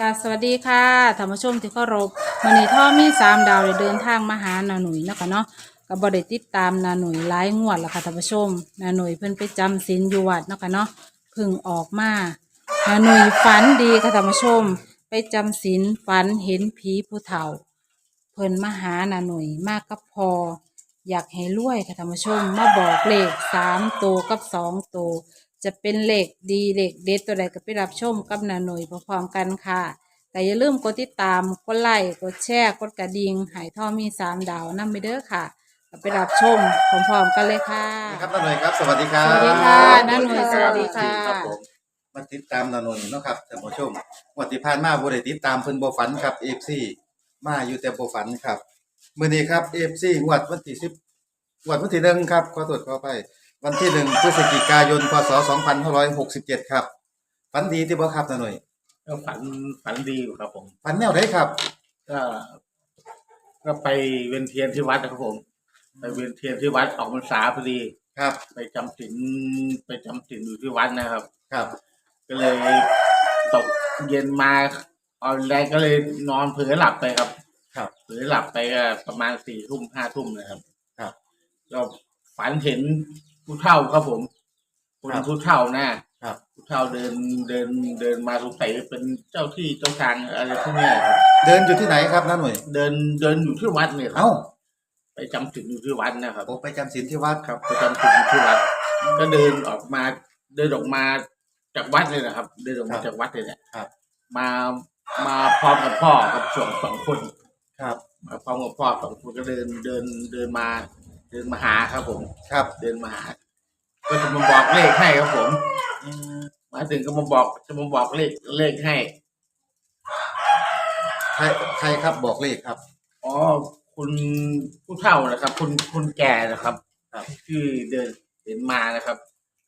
กาสวัสดีค่ะธรรมชมที่เคารพมันนี้ท่อมีสามดาวเดินทางมาหานาหนุ่ยเนาะคะเนาะกับบริติดตามนาหนุ่ยหลายงวดล้วค่ะธรรมชมนาหนุ่ยเพิ่นไปจำศีลอยู่วัดเนาะค่ะเนาะพึ่งออกมานาหนุ่ยฝันดีค่ะธรรมชม ไปจำศีลฝันเห็นผีผู้เฒ่า เพิ่นมาหานาหนุ่ยมากกับพอ อยากให้รวยค่ะท่านผู้ชมมาบอกเลขสามตัวกับสองตัว จะเป็นเลขดีเลขเด็ดตัวใดก็ไปรับชมกับนาหน่ยพร้อมๆกันค่ะแต่อย่าลืมกดติดตาม กดไลค์ กดแชร์ กดกระดิ่งใหายท่อมีสามดาวนั่ไปเด้อค่ะก็ไปรับชมพร้อมๆกันเลยค่ะครับน้าหน่อยครับ สวัสดีครับสวัสดีค่ะน้าหน่วยสวัสดีค่ะ รับผมมาติดตามน้าหน่อยเนาะครับท่านผู้ชมงวันที่ผ่านมาบ่ได้ติดตามเพิ่นบ่ฝันครับ FC มาอยู่แต่บ่ฝันครับมื้อนี้ครับ FC งวดวันที่10งวดวันที่หนึ่งครับขอตรวจขอไป วันที่หนึ่งพฤศจิกายนพศ2567ครับฝันดีที่บ่ครับน้าหน่อยก็ฝันฝันดีอยู่ครับผมฝันแนวไหนครับ ก็ก็ไปเวียนเทียนที่วัดนะครับผม ไปเวียนเทียนที่วัดออกพรรษาพอดีครับ ไปจำศีลไปจำศีลอยู่ที่วัดนะครับ ครับ ก็เลยตกเย็นมาออนแรงก็เลยนอนเผลอหลับไปครับ ครับเผลอหลับไปก็ประมาณสี่ทุ่มห้าทุ่มนะครับ ครับก็ฝันเห็น ผู้เฒ่าครับผมคนครับผู้เฒ่านะครับ ผู้เฒ่าเดินเดินเดินมาสงสัยเป็นเจ้าที่เจ้าทางอะไรพวกเนี้ยครับเดินอยู่ที่ไหนครับน้าหน่อยเดินเดินอยู่ที่วัดเนี่ยครัเอ้าบไปจำศีลอยู่ที่วัดนะครับผมไปจำศีลที่วัดครับไปจำศีลอยู่ที่วัด ก็เดินออกมาเดินออกมาจากวัดเลยนะครับ เดินออกมาจากวัดเลยเนี่ยครับ มามาพร้อมกับพ่อกับสองสองคนครับ มาพร้อมกับพ่อสองคนก็เดินเดินเดินมาเดินมาหาครับผม ครับ เดินมาหา ก็จะมาบอกเลขให้ครับผมมาถึงก็มาบอกจะมาบอกเลขเลขให้ ใครใครครับบอกเลขครับ อ๋อ คุณผู้เฒ่านะครับ คุณคุณแก่นะครับ ครับที่เดินเห็นมานะครับ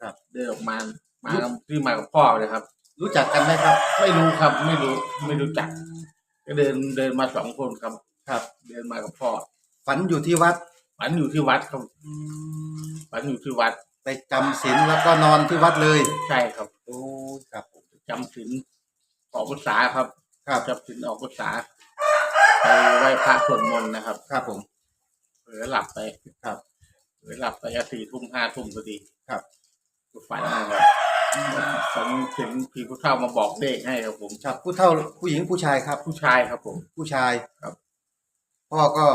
ครับ เดินออกมา มาที่มากับพ่อนะครับ รู้จักกันไหมครับ ไม่รู้ครับ ไม่รู้ ไม่รู้จัก ก็เดินเดินมาสองคนครับ ครับ เดินมากับพ่อ ฝันอยู่ที่วัด ฝันอยู่ที่วัดครับฝันอยู่ที่วัดไปจำศีลแล้วก็นอนที่วัดเลย ใช่ครับโอ้ครับผมจำศีลออกพรรษาครับครับจำศีลออกพรรษาไปไหว้พระสวดมนต์นะครับครับผม เผลอหลับไปครับเผลอหลับไปก็สี่ทุ่มห้าทุ่มพอดีครับ ฝันนะครับฝันถึงผีผู้เฒ่ามาบอกเลขให้ครับผมครับผู้เฒ่าผู้หญิงผู้ชายครับ ผู้ชายครับผม ผู้ชายครับ พ่อก็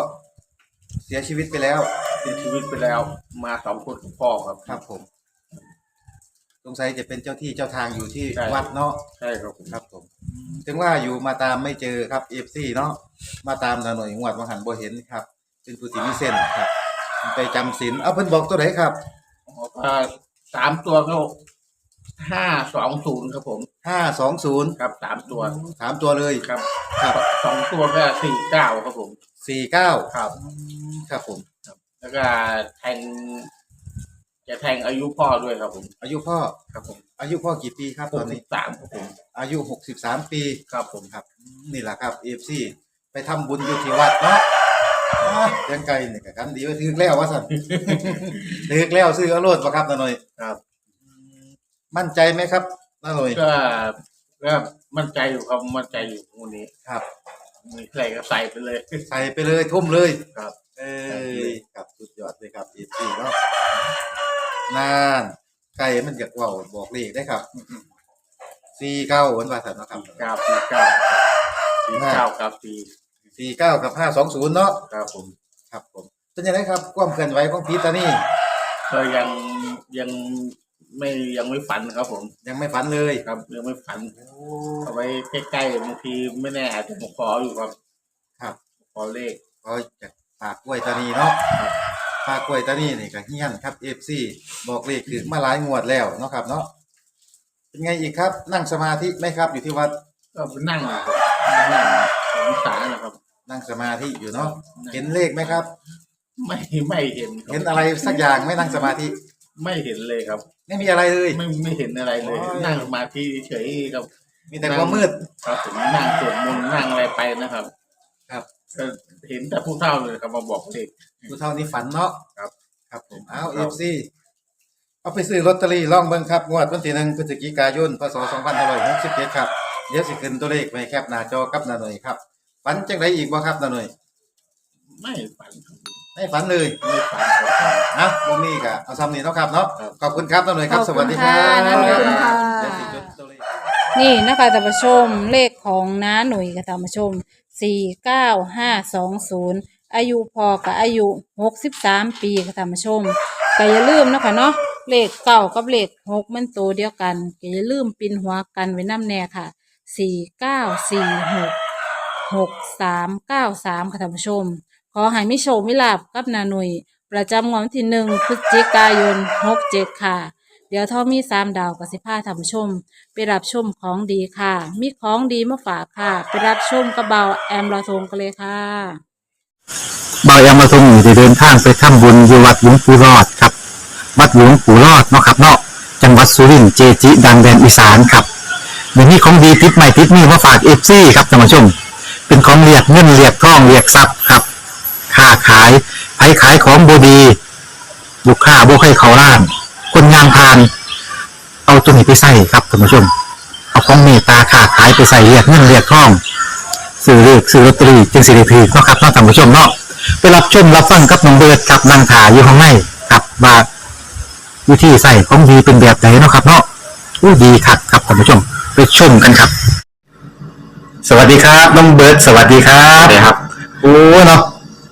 เสียชีวิตไปแล้ว เสียชีวิตไปแล้ว มาสองคนกับพ่อครับ ครับผม สงสัยจะเป็นเจ้าที่เจ้าทางอยู่ที่ใช่ วัดเนาะ ใช่ครับผมครับผม ถึงว่าอยู่มาตามไม่เจอครับเอฟซีเนาะ มาตามหน่อยงวดวังหันบ่เห็นครับ เป็นผู้ที่มีเส้นครับไปจำศีลเอาเพิ่นบอกตัวไหนครับอ๋อก็สามตัวก็ห้าสองศูนย์ครับผม ห้าสองศูนย์ครับสามตัว สามตัวเลย ครับครับ สองตัวก็สี่เก้าครับผม สี่เก้าครับ ครับผม แล้วก็แทง จะแทงอายุพ่อด้วยครับผม อายุพ่อครับผม อายุพ่อกี่ปีครับหตอกนสินี้ บสามครับผม อายุหกสิบสามปีครับผมครับ นี่แหละครับเอฟซีไปทำบุญอยู่ที่วัดเนาะอะเลี้ยังไก่นี่ก็กันดีไว้ถึกแล้วว่าสั่นถึกแล้วซื้อเอาโลดบ่ครับนาหน่อยครับ มั่นใจไหมครับนาหน่อยก็ก็มั่นใจอยู่ครับมั่นใจอยู่วันนี้ ครับ มีใครก็ใส่ไปเลย ใส่ไปเลยทุ่มเลยครับ เอ้ยครับสุดยอดเลยครับเอฟซีเนาะนานไก่มันอยากเว้าบอกเลขได้ครับสี่เก้าวันว่าสันเนาะครับเก้าสี่เก้าสี่เก้าครับสี่สี่เก้ากับห้าสองศูนย์เนาะครับผม ครับผมเป็นยังไงครับ ความเคลื่อนไหวของพีตานี่ก็ยังยัง ไม่ยังไม่ฝันครับผมยังไม่ฝันเลยครับยังไม่ฝันเอาไว้ใกล้ๆบางทีไม่แน่อาจจะมาขออยู่ครับ ครับขอเลขก็จากปากกล้วยตานีเนาะครับปากกล้วยตานีนี่ก็เฮี้ยนครับเอฟซีบอกเลขคือมาหลายงวดแล้วเนาะครับเนาะเป็นไงอีกครับ นั่งสมาธิไหมครับ อยู่ที่วัดก็ไปนั่งอยู่ครับนั่งสงสารนะครับ นั่งสมาธิอยู่เนาะเห็นเลขไหมครับ ไม่ไม่เห็นคบเห็นอะไรสักอย่างไหม่นั่งสมาธิ ไม่เห็นเลยครับ ไม่มีอะไรเลย ไม่ไม่เห็นอะไรเลย โอ้ย นั่งสมาธิเฉยๆครับมีแต่ความมืด ครับผมนั่งสวดมนต์นั่งอะไรไปนะครับครับ ก็เห็นแต่ผู้เฒ่าเลยครับมาบอกเลขผู้เท่านี้ฝันเนาะครับ ครับผมเอาคเอรับฟซีเอาไปซื้อลอตเตอรี่ล่องเบิ่งครับงวดวันที่หนึ่งพฤศจิกายนพศ2567ครับเดี๋ยวสิขึ้นตัวเลขไว้แคปหน้าจอกับนาหน่อยครับฝันจังไดอีกบ่ครับนาหน่อยไม่ฝันครับไม่ฝันเลย ไม่ฝันครับ นะบ่มีก็เอาซ้ำนี้เนาะครับเนาะครับ ขอบคุณครับนาหน่อยครับขอบคุณสวัสดีครับค่ะนาหน่อยครับค่ะเดี๋ยวสิจดตัวเลขนี่นะคะท่านผู้ชมเลขของน้าหนุ่ยกับท่านผู้ชมสี่เก้าห้าสองศูนย์อายุพอกับอายุหกสิบสามปีค่ะท่านผู้ชมก็อย่าลืมนะคะเนาะเลขเก้ากับเลขหกมันตัวเดียวกันก็อย่าลืมปินหัวกันไว้น้ำแน่ค่ะสี่เก้าสี่หกหกสามเก้าสามค่ะท่านผู้ชม ขอให้มิโชคมิลาบกับนาหนุ่ย ประจำงวดที่หนึ่งพฤศจิกายนหกเจ็ดค่ะ เดี๋ยวท่อมีสามดาวกับสิผ้าท่านผู้ชม ไปรับชมของดีค่ะ มีของดีมาฝากค่ะ ไปรับชมกระเบาแอมลาทงกันเลยค่ะบายามาทรงอยู่ได้เดินทางไปทำบุญอยู่วัดหลวงปู่รอดครับ วัดหลวงปู่รอดเนาะครับเนาะจังหวัดสุรินทร์เจจิ ดังแดนอีสานครับเดี๋ยวนี้ของดีติดใหม่ติดนี่มาฝากเอฟซีครับท่านผู้ชม เป็นของเรียกเงินเรียกทองเรียกทรัพย์ครับ ค้าขาย ไผขายของบดีลูกค้าบ่ให้เขาล้าน คนงานพาน เอาตัวนี้ไปใส่ครับท่านผู้ชม เอาของเมตตาค้าขายไปใส่เรียกเงินเรียกทองซื้อเลขซื้อลอตเตอรี่จึงสิริพีเนาะครับเนาะท่านผู้ชมเนาะไปรับชมรับฟังกับน้องเบิร์ดกับนางถาอยู่ข้างในกับว่าวิธีใส่ของดีเป็นแบบไหนเนาะครับเนาะอู้ดีคักครับท่านผู้ชมไปชมกันครับ สวัสดีครับน้องเบิร์ดสวัสดีครับสวัสดีครับโอ้เนาะ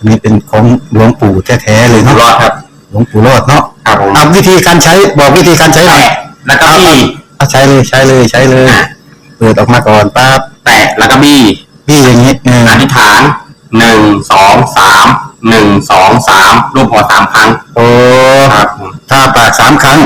อันนี้เป็นของหลวงปู่แท้ๆเลยอยู่เนาะรอดครับ หลวงปู่รอดเนาะครับผมเอาวิธีการใช้บอกวิธีการใช้หน่อยแตะแล้วก็บี้เอาใช้เลยใช้เลยใช้เลยเปิดออกมาก่อนปั๊บแตะแล้วก็บี้พี่อย่างนี้เอออธิษฐานหนึ่งสองสามหนึ่งสองสามรูปหัวสามครั้งโอ้ครับผมถ้าปากสามครั้ง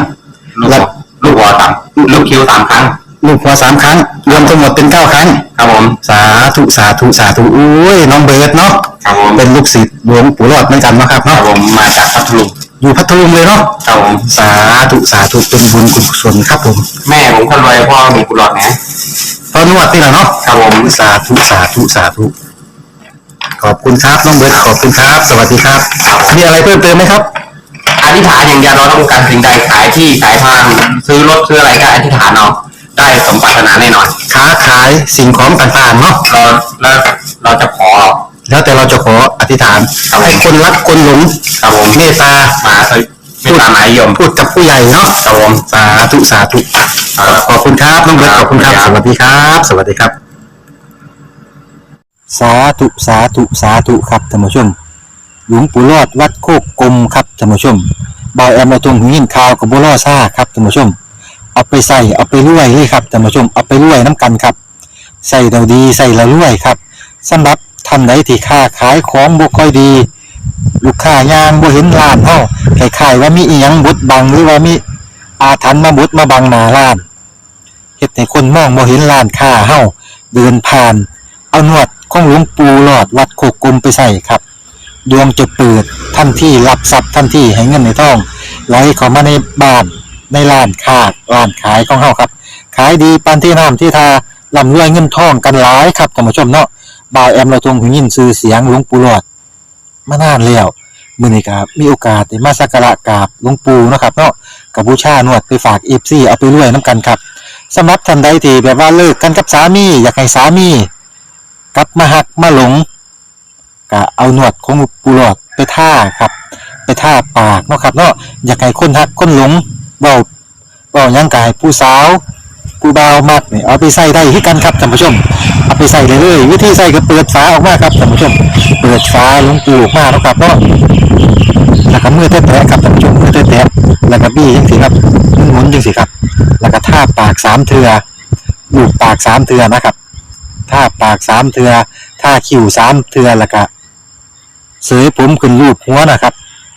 ลูกหัวลูกหัวสามลูกคิ้วสามครั้ง ลูกหัวสามครั้ง รวมทั้งหมดเป็นเก้าครั้ง ครับผม สาธุสาธุสาธุอุ้ยน้องเบิร์ดเนาะครับผมเป็นลูกศิษย์หลวงปู่รอดเหมือนกันเนาะครับครับเนาะผมมาจากพัทลุงอยู่พัทลุงเลยเนาะครับผมสาธุสาธุเป็นบุญกุศลครับผมแม่ผมคนรวยพ่อมีกุหลาบนะตอนนวดนี่แหละเนาะครับผมสาธุสาธุสาธุขอบคุณครับน้องเบิร์ตขอบคุณครับ สวัสดีครับ มีอะไรเพิ่มเติมไหมครับ อธิษฐานอย่างเดียวเราต้องการสิ่งใดขายที่ขายทาง ซื้อรถซื้ออะไรก็อธิษฐานเอา ได้สมปรารถนาแน่นอนค้าขายสิ่งของต่างๆเนาะเราแล้วเราจะขอ แล้วแต่เราจะขออธิษฐานให้คนรักคนหลงครับผมเมตตามาสวิไม่ตามหมายยมพูดกับผู้ใหญ่เนาะครับผมสาธุสาธุขอบคุณครับน้องเบิร์ตขอบคุณครับสวัสดีครับ สวัสดีครับ สาธุสาธุสาธุครับท่านผู้ชม หลวงปู่รอดวัดโคกกลมครับท่านผู้ชมบอยแอมมาตรงหูยินข่าวกับบัวล่อซ่าครับท่านผู้ชม เอาไปใส่เอาไปรวยเลยครับท่านผู้ชมเอาไปรวยน้ำกันครับใส่เราดีใส่เรารวยครับสำหรับท่านใดที่ค้าขายของบ่ค่อยดี ลูกค้ายางบ่เห็นร้านเฮาคล้ายๆว่ามีอีหยังบดบังหรือว่ามีอาถรรพ์มาบดมาบังหน้าร้านเฮ็ดให้คนมองบ่เห็นร้านค้าเฮาเดินผ่าน เอานวดของหลวงปู่หลอดวัดโคกกลมไปใส่ครับ ดวงจะเปิดทันที่รับทรัพย์ทันที่ให้เงินในท้องไหลเข้ามาในบ้าน ในร้านค้าร้านขายของเฮาครับ ขายดีปานที่น้ำที่ทาร่ำรวยเงินทองกันหลายครับท่านผู้ชมเนาะบ่าวแอมเราทรงหูยินชื่อเสียงหลวงปู่หลอดมานานแล้วมื้อนี้ครับมีโอกาสได้มาสักการะกราบหลวงปู่เนาะครับเนาะกับบูชานวดไปฝาก FC เอาไปรวยนํกันครับสำหรับท่านใดที่แบบว่าเลิกกันกับสามีอยากให้สามีกลับมาหักมาหลงก็เอาหนวดของปูหลอดไปท่าครับ ไปท่าปากเนาะครับเนาะอยากให้คนหักคนหลง เบาเบายังกายผู้สาวผู้บ่าวมักนี่เอาไปใส่ได้ที่กันครับท่านผู้ชม เอาไปใส่เลยเลยวิธีใส่ก็เปิดฝาออกมาครับท่านผู้ชม เปิดฝาลงปูออกมาเนาะครับเนาะแล้วก็มือแตะๆครับท่านผู้ชมมือแตะๆแล้วก็บี้จังสิครับหมุนๆจังสิครับ แล้วก็ท่าปากสามเทือลูบปากสามเทือนะครับท่าปากสามเทือท่าคิ้วสามเทือแล้วก็เสยผมขึ้นรูปหัวนะครับ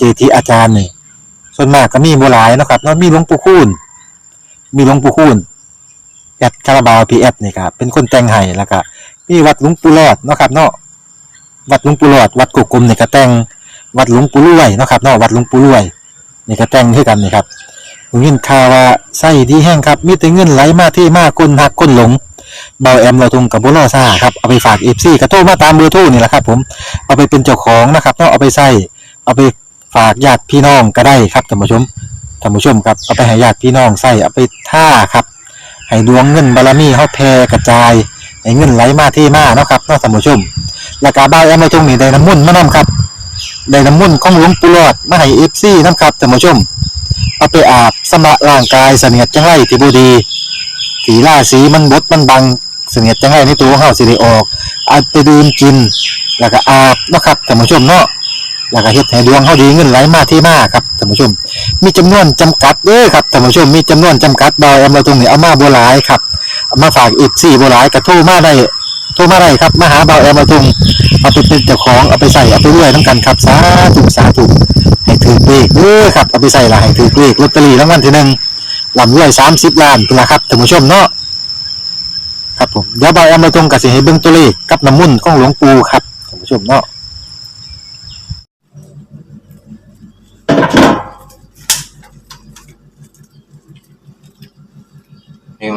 เจทีอาจารย์นี่ส่วนมากก็มีบ่หลายนาะครับเนาะมีหลวงปู่คูณมีหลวงปู่คูณแอดคาราบาวพีแอดนี่ครับเป็นคนแต่งให้แล้วก็มีวัดหลวงปู่หลอดเนาะครับเนาะวัดหลวงปู่หลอด วัดกุกกลมนี่ก็แต่งวัดหลวงปู่รวยเนาะครับเนาะวัดหลวงปู่รวยนี่ก็แต่งคือกันนี่ครับผมยินข่าวว่าไส้ดีแห้งครับมีแต่เงินไหลมาที่มากคนหักคนหลงเบาแอมเราทงกับบุรอซ่าครับเอาไปฝากเอฟซีกระโทรมาตามเบอร์โทรนี่แหละครับ ผมเอาไปเป็นเจ้าของนะครับเนาะเอาไปใส่เอาไป ฝากญาติพี่น้องก็ได้ครับท่านผู้ชมท่านผู้ชมครับเอาไปให้ญาติพี่น้องใส่เอาไปท่าครับให้ดวงเงินบารมีเฮาแผ่กระจายให้เงินไหลมาที่มาเนาะครับเนาะท่านผู้ชมแล้วก็บ้านแอมมาตรงนี้ได้น้ำมุ่นมานํครับได้น้ำมุ่นของหลวงปู่หลอดมาให้เอฟซีน้ำครับท่านผู้ชมเอาไปอาบสำระร่างกายเสนียดจังไรที่บูดีสีล่าสีมันบดมันบังเสนียดจังไรในตัวของเฮาสิได้ออกเอาไปดื่มกิน แล้วก็อาบเนาะครับท่านผู้ชมเนาะ แล้วก็เฮ็ดให้ดวงเฮาดีเงินไหลมาที่มาครับท่านผู้ชม มีจำนวนจำกัดเด้อครับท่านผู้ชมมีจำนวนจำกัดบ่แอมเราตรงนี้เอามาบ่หลายครับเอามาฝากอีก4บ่หลายก็โทรมาได้โทรมาได้ครับมาหาเบาแอมมาตุงเอาไปเป็นเจ้าของเอาไปใส่เอาไปรวยน้ำกันครับสาธุสาธุให้ถือเลขเด้อครับเอาไปใส่ละให้ถือเลขลอตเตอรี่รางวัลที่หนึ่งลำรวยสามสิบล้านเป็นละครับท่านผู้ชมเนาะครับผมเดี๋ยวเบาแอมมาตุงกับสิให้เบิ่งตัวเลขกับน้ำมุ่นของหลวงปู่ครับท่านผู้ชมเนาะ